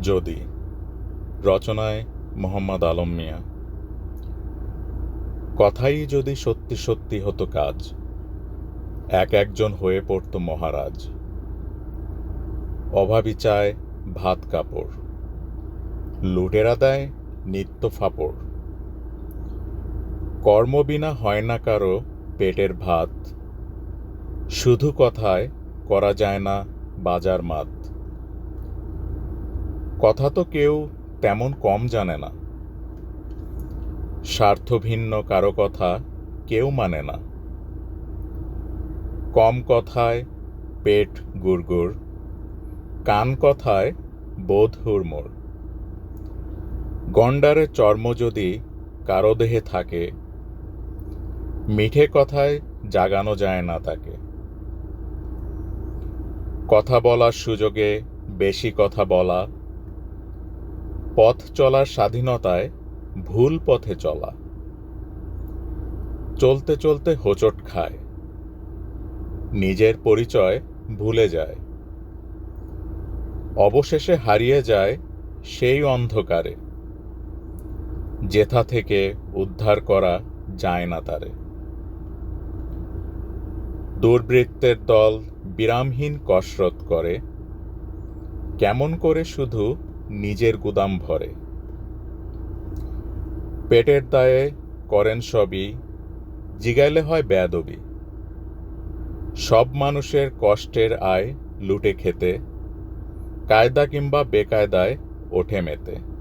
যদি। রচনায় মোহাম্মদ আলম মিয়া। কথাই যদি সত্যি সত্যি হতো কাজ, এক একজন হয়ে পড়ত মহারাজ। অভাবী চায় ভাত কাপড়, লুটেরা দেয় নিত্য ফাপড়। কর্ম বিনা হয় না কারও পেটের ভাত, শুধু কথায় করা যায় না বাজার মাত। কথা তো কেউ তেমন কম জানে না। স্বার্থভিন্ন কারও কথা কেউ মানে না। কম কথায় পেট গুড়গুড়, কান কথায় বোধ হুড়মুড়। গন্ডারের চর্ম যদি কারও দেহে থাকে, মিঠে কথায় জাগানো যায় না তাকে। কথা বলার সুযোগে বেশি কথা বলা পথ চলার স্বাধীনতায় ভুল পথে চলা। চলতে চলতে হোঁচট খায়। নিজের পরিচয় ভুলে যায়। অবশেষে হারিয়ে যায় সেই অন্ধকারে। যেথা থেকে উদ্ধার করা যায় না তারে। দুর্বৃত্তের দল বিরামহীন কসরত করে। কেমন করে শুধু নিজের গুদাম ভরে। পেটের দায়ে করেন সবই, জিগাইলে হয় বেয়াদবি। সব মানুষের কষ্টের আয় লুটে খেতে, কায়দা কিংবা বেকায়দায় ওঠে মেতে।